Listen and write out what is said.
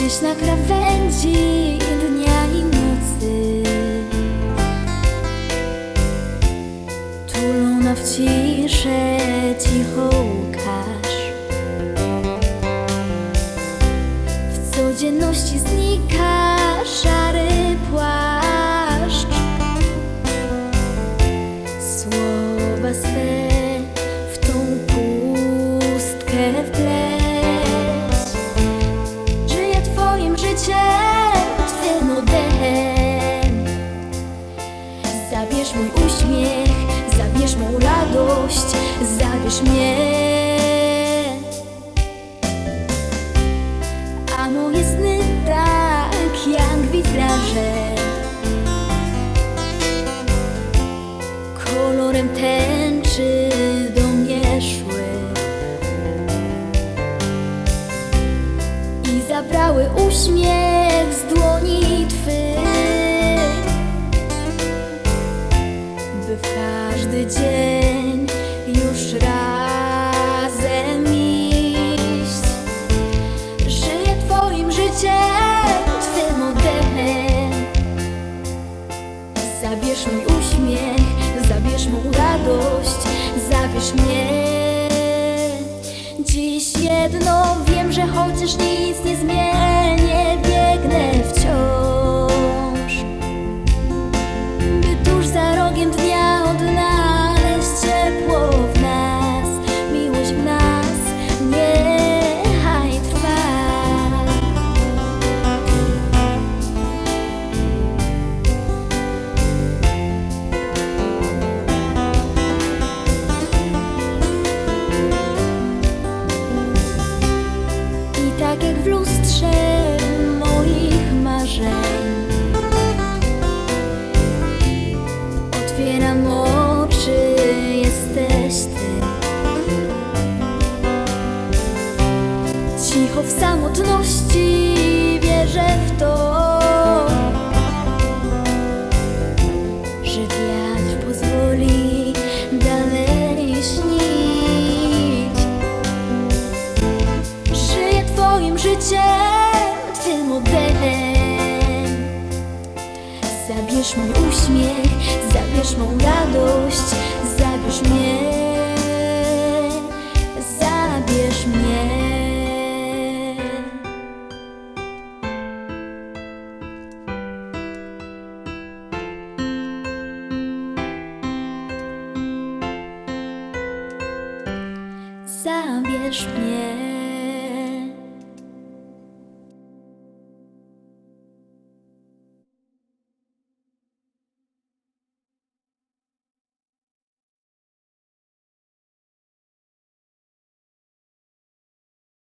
Gdzieś na krawędzi dnia i nocy. Tulona w ciszę cicho Łukasz. W codzienności znika szary płaszcz Zabierz mój uśmiech, zabierz mą radość, zabierz mnie. A moje sny tak jak witraże. Kolorem tęczy do mnie szły. I zabrały uśmiech Zabierz mój uśmiech, zabierz mą radość, zabierz mnie. Dziś jedno wiem, że chociaż nic nie zmienię, samotności wierzę w to, że wiatr pozwoli dalej śnić. Żyję Twoim życiem, Twym oddechem. Zabierz mój uśmiech, zabierz mą radość, mnie.